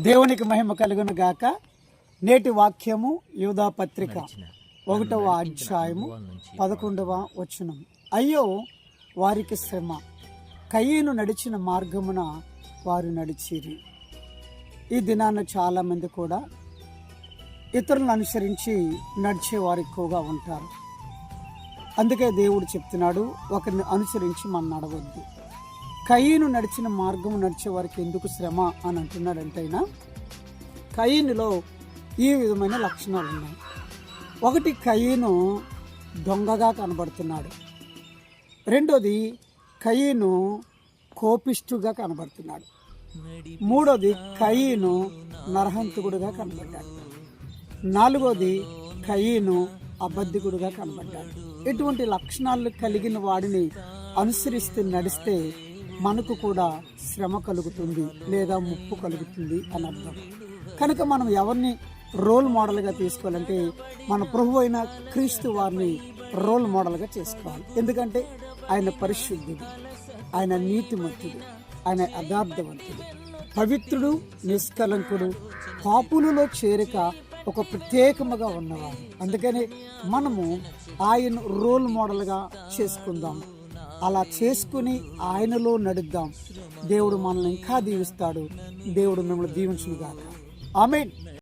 దేవునికి మహిమ కలుగును గాక. నేటి వాక్యము యూదా పత్రిక ఒకటవ అధ్యాయము పదకొండవ వచనం. అయ్యో వారికి శ్రమ. కయ్యను నడిచిన మార్గమున వారు నడిచిరి. ఈ దినాన చాలామంది కూడా ఇతరులను అనుసరించి నడిచే వారు ఎక్కువగా ఉంటారు. అందుకే దేవుడు చెప్తున్నాడు ఒకరిని అనుసరించి మనం నడవద్దు. కయ్యను నడిచిన మార్గం నడిచే వారికి ఎందుకు శ్రమ అని అంటున్నాడు ఎంతైనా? కయ్యనులో ఈ విధమైన లక్షణాలు ఉన్నాయి. ఒకటి కయ్యను దొంగగా కనబడుతున్నాడు. రెండోది కయ్యను కోపిష్టుగా కనబడుతున్నాడు. మూడోది కయ్యను నరహంతకుడుగా కనబడ్డాడు. నాలుగోది కయ్యను అబద్ధికుడుగా కనబడ్డాడు. ఇటువంటి లక్షణాలు కలిగిన వాడిని అనుసరిస్తూ నడిస్తే మనకు కూడా శ్రమ కలుగుతుంది లేదా ముప్పు కలుగుతుంది అని అర్థం. కనుక మనం ఎవరిని రోల్ మోడల్గా తీసుకోవాలంటే మన ప్రభు అయిన క్రీస్తు వారిని రోల్ మోడల్గా చేసుకోవాలి. ఎందుకంటే ఆయన పరిశుద్ధుడు ఆయన నీతిమంతుడు ఆయన యథార్థవంతుడు పవిత్రుడు నిష్కలంకుడు పాపులలో చేరిక ఒక ప్రత్యేకముగా ఉన్నవారు అందుకని మనము ఆయన రోల్ మోడల్గా చేసుకుందాము అలా చేసుకుని ఆయనలో నడుద్దాం. దేవుడు మనల్ని ఇంకా దీవిస్తాడు. దేవుడు మిమ్మల్ని దీవించుగా ఆమె